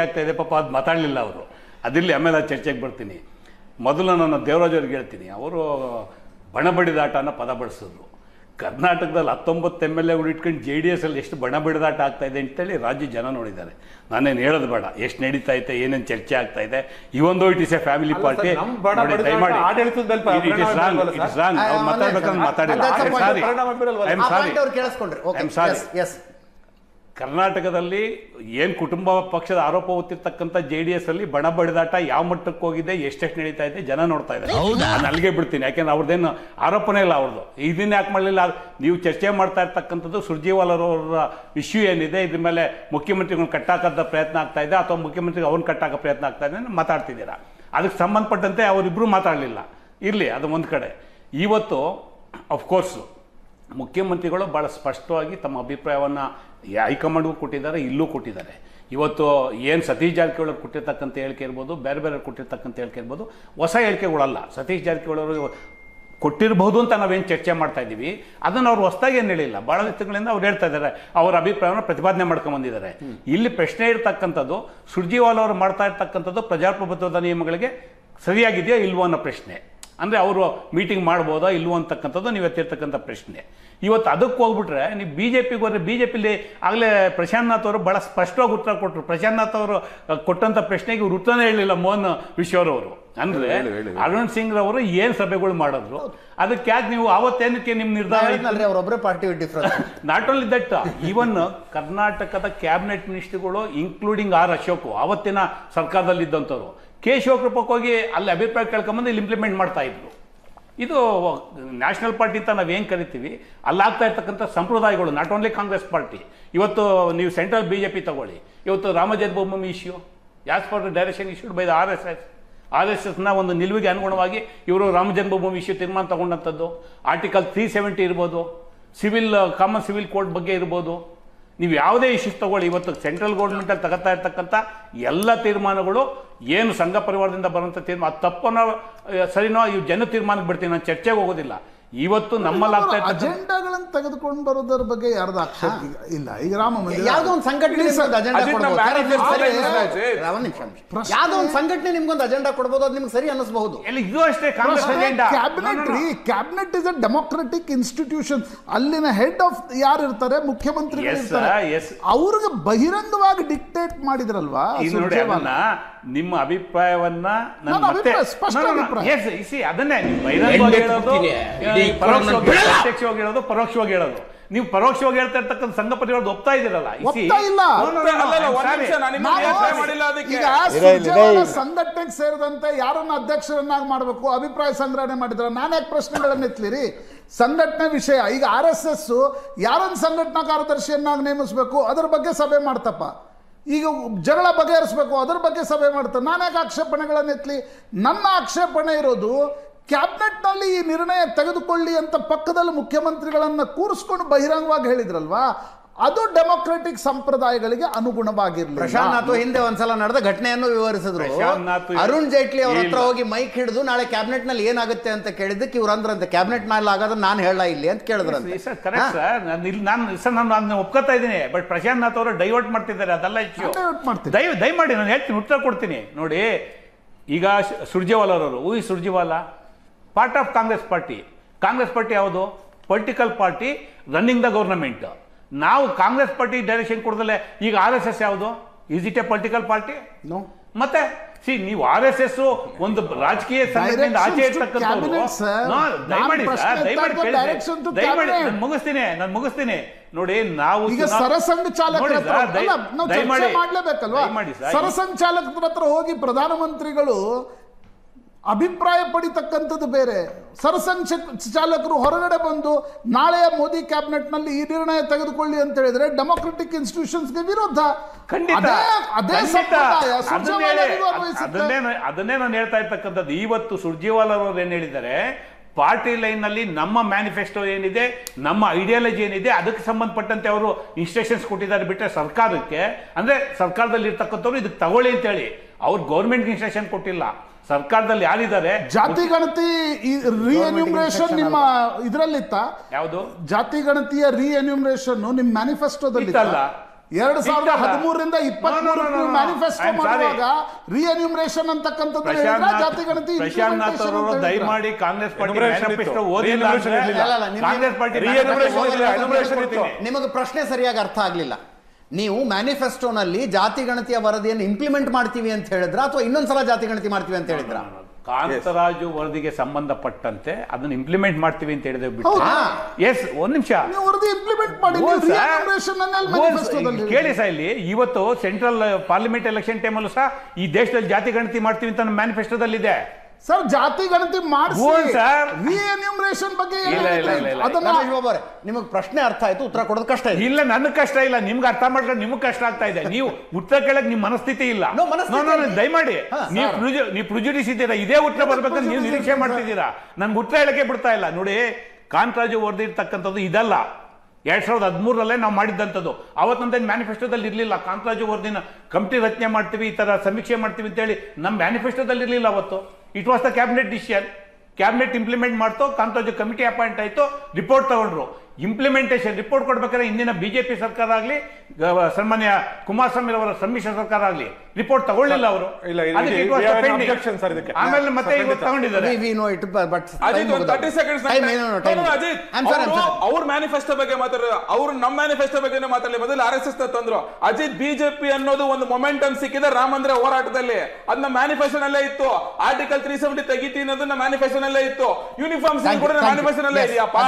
ಆಗ್ತಾ ಇದೆ ಪಾಪ ಅದು ಮಾತಾಡಲಿಲ್ಲ ಅವರು. ಅದಿಲ್ಲಿ ಆಮೇಲೆ ಆ ಚರ್ಚೆಗೆ ಬರ್ತೀನಿ. ಮೊದಲು ನಾನು ದೇವರಾಜ್ ಅವ್ರಿಗೆ ಹೇಳ್ತೀನಿ ಅವರು ಬಣ ಬಡಿದಾಟನ ಅನ್ನೋ ಪದ ಬಳಸಿದ್ರು. ಕರ್ನಾಟಕದಲ್ಲಿ ಹತ್ತೊಂಬತ್ತು ಎಂ ಎಲ್ ಎಗಳು ಇಟ್ಕೊಂಡು ಜೆ ಡಿ ಎಸ್ ಅಲ್ಲಿ ಎಷ್ಟು ಬಣ ಬಡಿದಾಟ ಆಗ್ತಾ ಇದೆ ಅಂತೇಳಿ ರಾಜ್ಯ ಜನ ನೋಡಿದ್ದಾರೆ. ನಾನೇನು ಹೇಳೋದು ಬೇಡ ಎಷ್ಟು ನಡೀತಾ ಇದೆ ಏನೇನು ಚರ್ಚೆ ಆಗ್ತಾ ಇದೆ. ಇವೊಂದು it is a family party ಒಂದೇ ಮಾತಾಡಿಲ್ಲ. ಕರ್ನಾಟಕದಲ್ಲಿ ಏನು ಕುಟುಂಬ ಪಕ್ಷದ ಆರೋಪ ಹೊತ್ತಿರ್ತಕ್ಕಂಥ ಜೆ ಡಿ ಎಸ್ ಅಲ್ಲಿ ಬಣ ಬಡಿದಾಟ ಯಾವ ಮಟ್ಟಕ್ಕೆ ಹೋಗಿದೆ ಎಷ್ಟೆಷ್ಟು ನಡೀತಾ ಇದೆ ಜನ ನೋಡ್ತಾ ಇದ್ದಾರೆ. ನಾನು ಅಲ್ಲಿಗೆ ಬಿಡ್ತೀನಿ ಯಾಕೆಂದ್ರೆ ಅವ್ರದ್ದೇನು ಆರೋಪನೇ ಇಲ್ಲ ಅವ್ರದ್ದು. ಇದನ್ನ ಯಾಕೆ ಮಾಡಲಿಲ್ಲ? ನೀವು ಚರ್ಚೆ ಮಾಡ್ತಾ ಇರ್ತಕ್ಕಂಥದ್ದು ಸುರ್ಜೇವಾಲರವರ ಇಶ್ಯೂ ಏನಿದೆ ಇದ್ರ ಮೇಲೆ ಮುಖ್ಯಮಂತ್ರಿಗಳನ್ನ ಕಟ್ಟಾಕದ ಪ್ರಯತ್ನ ಆಗ್ತಾ ಇದೆ ಅಥವಾ ಮುಖ್ಯಮಂತ್ರಿಗೆ ಅವ್ನು ಕಟ್ಟಾಕ ಪ್ರಯತ್ನ ಆಗ್ತಾ ಇದೆ ಅಂತ ಮಾತಾಡ್ತಿದ್ದೀರಾ? ಅದಕ್ಕೆ ಸಂಬಂಧಪಟ್ಟಂತೆ ಅವರಿಬ್ಬರು ಮಾತಾಡಲಿಲ್ಲ. ಇರಲಿ ಅದು ಒಂದು ಕಡೆ. ಇವತ್ತು ಅಫ್ಕೋರ್ಸ್ ಮುಖ್ಯಮಂತ್ರಿಗಳು ಭಾಳ ಸ್ಪಷ್ಟವಾಗಿ ತಮ್ಮ ಅಭಿಪ್ರಾಯವನ್ನು ಹೈಕಮಾಂಡ್ಗೂ ಕೊಟ್ಟಿದ್ದಾರೆ, ಇಲ್ಲೂ ಕೊಟ್ಟಿದ್ದಾರೆ. ಇವತ್ತು ಏನು ಸತೀಶ್ ಜಾರಕಿಹೊಳಿ ಕೊಟ್ಟಿರ್ತಕ್ಕಂಥ ಹೇಳಿಕೆ ಇರ್ಬೋದು, ಬೇರೆ ಬೇರೆ ಕೊಟ್ಟಿರ್ತಕ್ಕಂಥ ಹೇಳಿಕೆ ಇರ್ಬೋದು, ಹೊಸ ಹೇಳಿಕೆಗಳಲ್ಲ. ಸತೀಶ್ ಜಾರಕಿಹೊಳಿ ಅವರು ಕೊಟ್ಟಿರಬಹುದು ಅಂತ ನಾವೇನು ಚರ್ಚೆ ಮಾಡ್ತಾ ಇದ್ದೀವಿ. ಅದನ್ನು ಅವ್ರು ಹೊಸದಾಗಿ ಏನು ಹೇಳಿಲ್ಲ. ಭಾಳ ತಿಂಗಳಿಂದ ಅವ್ರು ಹೇಳ್ತಾ ಇದ್ದಾರೆ, ಅವರ ಅಭಿಪ್ರಾಯವನ್ನು ಪ್ರತಿಪಾದನೆ ಮಾಡ್ಕೊಂಡು ಬಂದಿದ್ದಾರೆ. ಇಲ್ಲಿ ಪ್ರಶ್ನೆ ಇರತಕ್ಕಂಥದ್ದು, ಸುರ್ಜಿವಾಲ ಅವರು ಮಾಡ್ತಾ ಇರ್ತಕ್ಕಂಥದ್ದು ಪ್ರಜಾಪ್ರಭುತ್ವದ ನಿಯಮಗಳಿಗೆ ಸರಿಯಾಗಿದೆಯಾ ಇಲ್ವೋ ಅನ್ನೋ ಪ್ರಶ್ನೆ. ಅಂದರೆ ಅವರು ಮೀಟಿಂಗ್ ಮಾಡ್ಬೋದಾ ಇಲ್ಲವೋ ಅಂತಕ್ಕಂಥದ್ದು ನೀವು ಎತ್ತಿರ್ತಕ್ಕಂಥ ಪ್ರಶ್ನೆ. ಇವತ್ತು ಅದಕ್ಕೆ ಹೋಗ್ಬಿಟ್ರೆ ನೀವು ಬಿ ಜೆ ಪಿಗೆ ಹೋದ್ರೆ ಬಿ ಜೆ ಪಿಲಿ ಆಗಲೇ ಪ್ರಶಾಂತ್ನಾಥ್ ಅವರು ಭಾಳ ಸ್ಪಷ್ಟವಾಗಿ ಉತ್ತರ ಕೊಟ್ಟರು ಪ್ರಶಾಂತ್ನಾಥ್ ಅವರು ಕೊಟ್ಟಂಥ ಪ್ರಶ್ನೆಗೆ ಇವ್ರು ಉತ್ತರನೇ ಹೇಳಲಿಲ್ಲ ಮೋಹನ್ ವಿಶ್ವರವರು ಅಂದರೆ. ಅರುಣ್ ಸಿಂಗ್ ಅವರು ಏನು ಸಭೆಗಳು ಮಾಡಿದ್ರು? ಅದಕ್ಕೆ ಯಾಕೆ ನೀವು ಅವತ್ತೇನಕ್ಕೆ ನಿಮ್ಮ ನಿರ್ಧಾರ ಅವರೊಬ್ಬರೇ party difference not only that even ಕರ್ನಾಟಕದ ಕ್ಯಾಬಿನೆಟ್ ಮಿನಿಸ್ಟ್ರಿಗಳು ಇನ್ಕ್ಲೂಡಿಂಗ್ ಆರ್ ಅಶೋಕ್ ಅವತ್ತಿನ ಸರ್ಕಾರದಲ್ಲಿದ್ದಂಥವ್ರು ಕೆ ಶಿವಕೃಪಕ್ಕೆ ಹೋಗಿ ಅಲ್ಲಿ ಅಭಿಪ್ರಾಯ ಕೇಳ್ಕೊಂಬಂದು ಇಲ್ಲಿ ಇಂಪ್ಲಿಮೆಂಟ್ ಮಾಡ್ತಾ ಇದ್ರು. ಇದು ನ್ಯಾಷನಲ್ ಪಾರ್ಟಿ ಅಂತ ಏನು ಕರಿತೀವಿ? ಅಲ್ಲಾಗ್ತಾ ಇರ್ತಕ್ಕಂಥ ಸಂಪ್ರದಾಯಗಳು ನಾಟ್ ಓನ್ಲಿ ಕಾಂಗ್ರೆಸ್ ಪಾರ್ಟಿ ಇವತ್ತು ನೀವು ಸೆಂಟ್ರಲ್ ಬಿ ಜೆ ಪಿ ತಗೊಳ್ಳಿ. ಇವತ್ತು Rama Janmabhoomi issue as for direction issued by the R S S R S S ಒಂದು ನಿಲುವಿಗೆ ಅನುಗುಣವಾಗಿ ಇವರು ರಾಮ ಜನ್ಮಭೂಮಿ ಇಶ್ಯೂ ತೀರ್ಮಾನ ತಗೊಂಡಂಥದ್ದು. ಆರ್ಟಿಕಲ್ ತ್ರೀ ಸೆವೆಂಟಿ ಇರ್ಬೋದು. ಸಿವಿಲ್ ಕಾಮನ್ ಸಿವಿಲ್ ಕೋರ್ಟ್ ಬಗ್ಗೆ ಇರ್ಬೋದು. ನೀವು ಯಾವುದೇ ಇಶ್ಯೂಸ್ ತಗೊಳ್ಳಿ. ಇವತ್ತು ಸೆಂಟ್ರಲ್ ಗೌರ್ಮೆಂಟಲ್ಲಿ ತಗೋತಾ ಇರ್ತಕ್ಕಂಥ ಎಲ್ಲ ತೀರ್ಮಾನಗಳು ಏನು ಸಂಘ ಪರಿವಾರದಿಂದ ಬರುವಂಥ ತೀರ್ಮಾನ ಅದು ತಪ್ಪನೋ ಸರಿನೋ ಇವು ಜನ ತೀರ್ಮಾನಕ್ಕೆ ಬಿಡ್ತೀನಿ. ನಾನು ಚರ್ಚೆಗೆ ಹೋಗೋದಿಲ್ಲ. ಇವತ್ತು ನಮ್ಮಲ್ಲಿ ಅಜೆಂಡಾಗಳನ್ನು ತೆಗೆದುಕೊಂಡು ಬರೋದರ ಬಗ್ಗೆ ಯಾರ್ದು ಆಕ್ಷೇಪ? ಇಲ್ಲ ಈಗ ರಾಮ ಮಂದಿರ ಯಾವ್ದೋ ಒಂದು ಸಂಘಟನೆ. ಯಾವ್ದೋ ಒಂದು ಸಂಘಟನೆ ನಿಮ್ಗೊಂದು ಅಜೆಂಡಾ ಕೊಡ್ಬೋದು ಅದು ನಿಮ್ಗೆ ಸರಿ ಅನ್ನಿಸಬಹುದು ಇದು ಅಷ್ಟೇ cabinet re cabinet is a democratic institution ಅಲ್ಲಿನ ಹೆಡ್ ಆಫ್ ಯಾರು ಇರ್ತಾರೆ? ಮುಖ್ಯಮಂತ್ರಿ. ಅವ್ರಿಗೆ ಬಹಿರಂಗವಾಗಿ ಡಿಕ್ಟೇಟ್ ಮಾಡಿದ್ರಲ್ವಾ ನಿಮ್ಮ ಅಭಿಪ್ರಾಯವನ್ನ ನಾನು ನನ್ನ ಮತ್ತೆ ಅಭಿಪ್ರಾಯ, ಸ್ಪಷ್ಟ ಅಭಿಪ್ರಾಯ. ಎಸ್ ಇಸಿ ಅದನ್ನೇ ನೀವು ಬಹಿರಂಗವಾಗಿ ಹೇಳೋದು ಇಡೀ ಪರೋಕ್ಷವಾಗಿ ಬೇಡ. ಪ್ರತ್ಯಕ್ಷವಾಗಿ ಹೇಳೋದು ಪರೋಕ್ಷವಾಗಿ ಹೇಳೋದು. ನೀವು ಪರೋಕ್ಷವಾಗಿ ಹೇಳ್ತಾ ಇರ್ತಕ್ಕಂಥ ಸಂಘ ಪರಿವಾರದ ಒಪ್ತಾ ಇದ್ದೀರಲ್ಲ? ಇಸಿ ಒಪ್ತಾ ಇಲ್ಲ. No, no, no, no, ಅಲ್ಲಲ್ಲ, I'm ಒಂದ್ sorry. ನಿಮಿಷ, ನಾನು ನಾವು ಇನ್ನೊಂದು ಮಾಡಿಲ್ಲ ಅದಕ್ಕೆ. ಈಗ ಸುರ್ಜೇವಾಲ ಸಂಘಟನೆಗೆ ಸೇರಿದಂತೆ ಯಾರನ್ನ ಅಧ್ಯಕ್ಷರನ್ನಾಗಿ ಮಾಡಬೇಕು? ಅಭಿಪ್ರಾಯ ಸಂಗ್ರಹಣೆ ಮಾಡಿದ್ರ ನಾನು ಯಾಕೆ ಪ್ರಶ್ನೆಗಳನ್ನ ಎತ್ತಲಿರಿ ಸಂಘಟನೆ ವಿಷಯ. ಈಗ ಆರ್ ಎಸ್ ಎಸ್ ಯಾರನ್ನ ಸಂಘಟನಾ ಕಾರ್ಯದರ್ಶಿಯನ್ನಾಗಿ ನೇಮಿಸಬೇಕು? ಅದರ ಬಗ್ಗೆ ಸಭೆ ಮಾಡ್ತಪ್ಪ. ಈಗ ಜಗಳ ಬಗೆಹರಿಸ್ಬೇಕು, ಅದ್ರ ಬಗ್ಗೆ ಸಭೆ ಮಾಡ್ತಾರೆ ನಾನು ಯಾಕೆ ಆಕ್ಷೇಪಣೆಗಳನ್ನು ಎತ್ತಲಿ ನನ್ನ ಆಕ್ಷೇಪಣೆ ಇರೋದು ಕ್ಯಾಬಿನೆಟ್ನಲ್ಲಿ ಈ ನಿರ್ಣಯ ತೆಗೆದುಕೊಳ್ಳಿ ಅಂತ ಪಕ್ಕದಲ್ಲಿ ಮುಖ್ಯಮಂತ್ರಿಗಳನ್ನು ಕೂರಿಸ್ಕೊಂಡು ಬಹಿರಂಗವಾಗಿ ಹೇಳಿದ್ರಲ್ವಾ? ಅದು ಡೆಮೊಕ್ರೆಟಿಕ್ ಸಂಪ್ರದಾಯಗಳಿಗೆ ಅನುಗುಣವಾಗಿರ್ಲಿ ಪ್ರಶಾಂತ್ ಹಿಂದೆ ಒಂದ್ಸಲ ನಡೆದ ಘಟನೆಯನ್ನು ವಿವರಿಸಿದ್ರು. ಪ್ರಶಾಂತ್ ನಾಥ್ ಅರುಣ್ ಜೇಟ್ಲಿ ಅವ್ರ ಹತ್ರ ಹೋಗಿ ಮೈಕ್ ಹಿಡಿದು ನಾಳೆ ಕ್ಯಾಬಿನೆಟ್ನಲ್ಲಿ ಏನಾಗುತ್ತೆ ಅಂತ ಕೇಳಿದ್ದಕ್ಕೆ ಇವ್ರು ಅಂದ್ರಂತೆ ಕ್ಯಾಬಿನೆಟ್ ಮೇಲೆ ಆಗೋದ್ರೆ ನಾನು ಹೇಳ ಇಲ್ಲಿ? ಅಂತ ಕೇಳಿದ್ರಂತೆ. ಸರ್ ಕರೆಕ್ಟ್ ಸರ್ ನಾನು ಇಲ್ಲಿ ನಾನು ಸರ್ ನಾನು ಅದನ್ನ ಒಪ್ಕೋತಾ ಇದ್ದೀನಿ ಬಟ್ ಪ್ರಶಾಂತ್ ನಾಥ್ ಅವರು ಡೈವರ್ಟ್ ಮಾಡ್ತಿದ್ದಾರೆ ಅದೆಲ್ಲ. ದಯ ದಯಮಾಡಿ ನಾನು ಹೇಳ್ತೀನಿ ಉತ್ತರ ಕೊಡ್ತೀನಿ. ನೋಡಿ ಈಗ ಸುರ್ಜೇವಾಲ ಅವರು who Surjewala part of Congress party. Congress party ಯಾವುದು? Political party running the government ನಾವು ಕಾಂಗ್ರೆಸ್ ಪಾರ್ಟಿ ಡೈರೆಕ್ಷನ್ ಕೊಡದಲ್ಲೇ ಈಗ ಆರ್ ಎಸ್ ಎಸ್ ಯಾವುದು? Is it a political party. ಮತ್ತೆ ಸಿ ನೀವು ಆರ್ ಎಸ್ ಎಸ್ ಒಂದು ರಾಜಕೀಯ ಸಂಘಟನೆಯಿಂದ ಆಚೆ ಇರ್ತಕ್ಕಂಥವ್ರು. ದಯಮಾಡಿ ನಾನು ಮುಗಿಸ್ತೀನಿ ನಾನು ಮುಗಿಸ್ತೀನಿ. ನೋಡಿ ನಾವು ಈಗ ಸರಸಂಘ ಚಾಲಕರ ಹತ್ರ ಮಾಡ್ಲೇಬೇಕಲ್ವಾ? ಸರಸಂಘ ಚಾಲಕರ ಹತ್ರ ಹೋಗಿ ಪ್ರಧಾನಮಂತ್ರಿಗಳು ಅಭಿಪ್ರಾಯ ಪಡಿತಕ್ಕಂಥದ್ದು ಬೇರೆ. ಸರಸಂಘ ಚಾಲಕರು ಹೊರಗಡೆ ಬಂದು ನಾಳೆಯ ಮೋದಿ ಕ್ಯಾಬಿನೆಟ್ನಲ್ಲಿ ಈ ನಿರ್ಣಯ ತೆಗೆದುಕೊಳ್ಳಿ ಅಂತ ಹೇಳಿದ್ರೆ ಡೆಮೋಕ್ರೆಟಿಕ್ ಇನ್ಸ್ಟಿಟ್ಯೂಷನ್ಸ್ಗೆ ವಿರೋಧ ಖಂಡಿತ. ಅದೇ ಅದೇ ಖಂಡಿತ. ಅದನ್ನೇ ಅದನ್ನೇ ನಾನು- ಹೇಳ್ತಾ ಇರ್ತಕ್ಕಂಥದ್ದು. ಇವತ್ತು ಸುರ್ಜೇವಾಲ ಅವರು ಏನ್ ಹೇಳಿದ್ದಾರೆ? ಪಾರ್ಟಿ ಲೈನ್ನಲ್ಲಿ ನಮ್ಮ ಮ್ಯಾನಿಫೆಸ್ಟೋ ಏನಿದೆ ನಮ್ಮ ಐಡಿಯಾಲಜಿ ಏನಿದೆ ಅದಕ್ಕೆ ಸಂಬಂಧಪಟ್ಟಂತೆ ಅವರು ಇನ್ಸ್ಟ್ರಕ್ಷನ್ಸ್ ಕೊಟ್ಟಿದ್ದಾರೆ ಬಿಟ್ಟರೆ ಸರ್ಕಾರಕ್ಕೆ. ಅಂದ್ರೆ ಸರ್ಕಾರದಲ್ಲಿ ಇರ್ತಕ್ಕಂಥವ್ರು ಇದಕ್ಕೆ ತಗೊಳ್ಳಿ ಅಂತ ಹೇಳಿ. ಅವ್ರು ಗೌರ್ಮೆಂಟ್ ಇನ್ಸ್ಟ್ರಕ್ಷನ್ ಕೊಟ್ಟಿಲ್ಲ. ಸರ್ಕಾರದಲ್ಲಿ ಯಾರಿದ್ದಾರೆ ಜಾತಿ ಗಣತಿ ರಿಎನ್ಯೂಮ್ರೇಷನ್ ನಿಮ್ಮ ಇದರಲ್ಲಿತ್ತ ಯಾವುದು ಜಾತಿ ಗಣತಿಯ ರಿಎನ್ಯೂಮ್ರೇಷನ್ ನಿಮ್ ಮ್ಯಾನಿಫೆಸ್ಟೋದಲ್ಲಿ ಇತ್ತಲ್ಲ. ಎರಡ್ ಸಾವಿರದ? ಹದಿಮೂರರಿಂದ no. ಮ್ಯಾನಿಫೆಸ್ಟೋ. ಮಾಡುವಾಗ ರಿಎನ್ಯೂಮರೇಷನ್ ಅಂತಕ್ಕಂಥದ್ದು ಪ್ರಶಾಂತ್ ಜಾತಿ ಗಣತಿ ಪ್ರಶಾಂತ್ ಅವರು ದಯಮಾಡಿ ಕಾಂಗ್ರೆಸ್ ಪಾರ್ಟಿ ಮ್ಯಾನಿಫೆಸ್ಟೋ ಓದಿಲ್ಲ. ಅಲ್ಲ, ಅಲ್ಲ, ಕಾಂಗ್ರೆಸ್ ಪಾರ್ಟಿ. ನಿಮಗೆ ಪ್ರಶ್ನೆ ಸರಿಯಾಗಿ ಅರ್ಥ ಆಗ್ಲಿಲ್ಲ ನೀವು ಮ್ಯಾನಿಫೆಸ್ಟೋನಲ್ಲಿ ಜಾತಿ ಗಣತಿಯ ವರದಿಯನ್ನು ಇಂಪ್ಲಿಮೆಂಟ್ ಮಾಡ್ತೀವಿ ಅಂತ ಹೇಳಿದ್ರ ಅಥವಾ ಇನ್ನೊಂದ್ಸಲ ಜಾತಿ ಗಣತಿ ಮಾಡ್ತೀವಿ ಅಂತ ಹೇಳಿದ್ರ? ಕಾಂತರಾಜು ವರದಿಗೆ ಸಂಬಂಧಪಟ್ಟಂತೆ ಅದನ್ನ ಇಂಪ್ಲಿಮೆಂಟ್ ಮಾಡ್ತೀವಿ ಅಂತ ಹೇಳಿದ್ರೆ ಬಿಟ್ಟು. ಎಸ್ ಒಂದ್ ನಿಮಿಷ. ವರದಿ ಇಂಪ್ಲಿಮೆಂಟ್ ಮಾಡಿ ಕೇಳಿ ಸಹ ಇಲ್ಲಿ ಇವತ್ತು ಸೆಂಟ್ರಲ್ ಪಾರ್ಲಿಮೆಂಟ್ ಎಲೆಕ್ಷನ್ ಟೈಮಲ್ಲೂ ಸಹ ಈ ದೇಶದಲ್ಲಿ ಜಾತಿ ಗಣತಿ ಮಾಡ್ತೀವಿ ಅಂತ ಮ್ಯಾನಿಫೆಸ್ಟೋದಲ್ಲಿ ಇದೆ ಸರ್ ಜಾತಿ ಗಣತಿ ಮಾಡಿಸಿ. ಹೌದು ಸರ್. ರಿಎನ್ಯೂಮರೇಷನ್ ಬಗ್ಗೆ ಇಲ್ಲ, ಇಲ್ಲ, ಇಲ್ಲ, ಇಲ್ಲ. ಅದನ್ನ ರಮೇಶ್ ಬಾಬು ಅವರೇ ನಿಮಗೆ ಪ್ರಶ್ನೆ ಅರ್ಥ ಆಯ್ತು ಉತ್ತರ ಕೊಡೋದು ಕಷ್ಟ ಇದೆ. ಇಲ್ಲ ನನ್ನ ಕಷ್ಟ ಇಲ್ಲ. ನಿಮ್ಗೆ ಅರ್ಥ ಮಾಡ್ಕೊಂಡು ನಿಮ್ಗೆ ಕಷ್ಟ ಆಗ್ತಾ ಇದೆ. ನೀವು ಉತ್ತರ ಕೇಳಕ್ ನಿಮ್ ಮನಸ್ಥಿತಿ ಇಲ್ಲ. No, ಮನಸ್ಥಿತಿ No, no, no, ಇಲ್ಲ. ದಯಮಾಡಿ. ಹಾ, ನೀವು. ಪ್ರುಜು- ನೀವು ಪ್ರುಜುಡಿಸ್ ಇದ್ದೀರಾ ಇದೇ ಉತ್ತರ ಬರ್ಬೇಕಂತ ನೀವು ನಿರೀಕ್ಷೆ ಮಾಡ್ತಿದ್ದೀರಾ? ನನ್ಗೆ ಉತ್ತರ ಹೇಳಕ್ಕೆ ಬಿಡ್ತಾ ಇಲ್ಲ. ನೋಡಿ ಕಾಂತರಾಜು ವರದಿರ್ತಕ್ಕಂಥದ್ದು ಇದಲ್ಲ. ಎರಡ್ ಸಾವಿರದ ಹದಿಮೂರರಲ್ಲೇ ನಾವು ಮಾಡಿದ್ದಂಥದ್ದು. ಅವತ್ತೊಂದೇನು ಮ್ಯಾನಿಫೆಸ್ಟೋದಲ್ಲಿ ಇರಲಿಲ್ಲ. ಕಾಂತರಾಜು ವರದಿನ ಕಮಿಟಿ ರಚನೆ ಮಾಡ್ತೀವಿ ಈ ತರ ಸಮೀಕ್ಷೆ ಮಾಡ್ತೀವಿ ಅಂತೇಳಿ ನಮ್ಮ ಮ್ಯಾನಿಫೆಸ್ಟೋದಲ್ಲಿ ಇರಲಿಲ್ಲ ಅವತ್ತು. It was the cabinet decision cabinet implement ಮಾಡ್ತು ಕಾಂತೋಜ್ ಕಮಿಟಿ ಅಪಾಯಿಂಟ್ ಆಯಿತು ರಿಪೋರ್ಟ್ ತಗೊಂಡ್ರು. ಇಂಪ್ಲಿಮೆಂಟೇಷನ್ ರಿಪೋರ್ಟ್ ಕೊಡ್ಬೇಕಾದ್ರೆ ಇಂದಿನ ಬಿಜೆಪಿ ಸರ್ಕಾರ ಆಗಲಿ ಸನ್ಮಾನ್ಯ ಕುಮಾರಸ್ವಾಮಿ ಅವರ ಸಮ್ಮಿಶ್ರ ಸರ್ಕಾರ ಆಗಲಿ ರಿಪೋರ್ಟ್ ತಗೊಳ್ಳಿಲ್ಲ ಅವರು. ಆಮೇಲೆ ಮತ್ತೆ ಅವ್ರ ಮ್ಯಾನಿಫೆಸ್ಟೋ ಬಗ್ಗೆ ಮಾತಾಡ ಅವ್ರು ನಮ್ಮ ಮ್ಯಾನಿಫೆಸ್ಟೋ ಬಗ್ಗೆ ಮಾತಾಡಲಿ. ಮೊದಲು ಆರ್ ಎಸ್ ಎಸ್ ತಂದ್ರು. ಅಜಿತ್ ಬಿಜೆಪಿ ಅನ್ನೋದು ಒಂದು ಮೊಮೆಂಟಮ್ ಸಿಕ್ಕಿದೆ ರಾಮಂದ್ರ ಮಂದಿರ ಹೋರಾಟದಲ್ಲಿ. ಅದನ್ನ ಮ್ಯಾನಿಫೆಸ್ಟೋ ನಲ್ಲೇ ಇತ್ತು. ಆರ್ಟಿಕಲ್ ತ್ರೀ ಸೆವೆಂಟಿ ತೆಗಿತೀನಿ ಅನ್ನೋದನ್ನ ಮ್ಯಾನಿಫೆಸ್ಟೋ ನಲ್ಲೇ ಇತ್ತು ಯೂನಿಫಾರ್ಮ್ ಕೂಡ thank you. ಮ್ಯಾನಿಫೆಸ್ಟೋ ನಲ್ಲೇ Yes. ಇದೆಯಪ್ಪ